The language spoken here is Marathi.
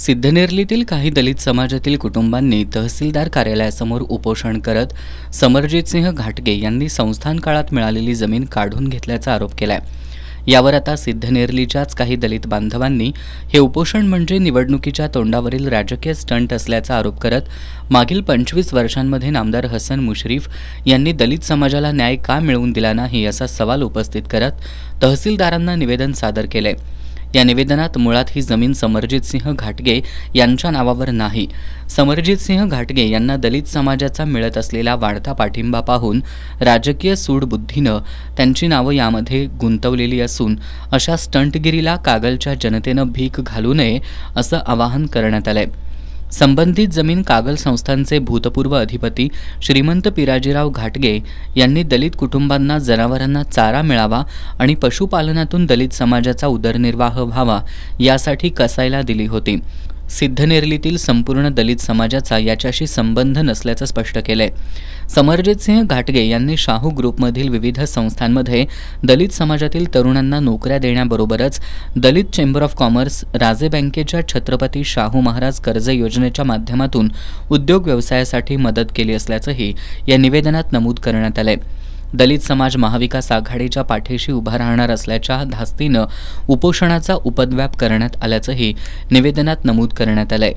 सिद्धनेरलीतील काही दलित समाजातील कुटुंबांनी तहसीलदार कार्यालयासमोर उपोषण करत समरजितसिंह घाटगे यांनी संस्थान काळात मिळालेली जमीन काढून घेतल्याचा आरोप केलाय. यावर आता सिद्धनेरलीच्याच काही दलित बांधवांनी हे उपोषण म्हणजे निवडणुकीच्या तोंडावरील राजकीय स्टंट असल्याचा आरोप करत मागील पंचवीस वर्षांमध्ये नामदार हसन मुश्रीफ यांनी दलित समाजाला न्याय का मिळवून दिला नाही असा सवाल उपस्थित करत तहसीलदारांना निवेदन सादर केलंय. या निवेदनात मुळात ही जमीन समरजितसिंह घाटगे यांच्या नावावर नाही. समरजितसिंह घाटगे यांना दलित समाजाचा मिळत असलेला वाढता पाठिंबा पाहून राजकीय सूडबुद्धीनं त्यांची नावं यामध्ये गुंतवलेली असून अशा स्टंटगिरीला कागलच्या जनतेनं भीक घालू नये असं आवाहन करण्यात आलंय. संबंधित जमीन कागल संस्थांचे भूतपूर्व अधिपती श्रीमंत पिराजीराव घाटगे यांनी दलित कुटुंबांना जनावरांना चारा मिळावा आणि पशुपालनातून दलित समाजाचा उदरनिर्वाह व्हावा यासाठी कसायला दिली होती. सिद्धनेरलीतील संपूर्ण दलित समाजाचा याच्याशी संबंध नसल्याचं स्पष्ट केलंय. समरजित सिंह घाटगे यांनी शाहू ग्रुपमधील विविध संस्थांमध्ये दलित समाजातील तरुणांना नोकऱ्या देण्याबरोबरच दलित चेंबर ऑफ कॉमर्स राजे बँकेच्या छत्रपती शाहू महाराज कर्ज योजनेच्या माध्यमातून उद्योग व्यवसायासाठी मदत केली असल्याचंही या निवेदनात नमूद करण्यात आलंय. दलित समाज महाविकास आघाडीच्या पाठीशी उभा राहणार असल्याच्या धास्तीनं उपोषणाचा उपद्व्याप करण्यात आल्याचंही निवेदनात नमूद करण्यात आलंय.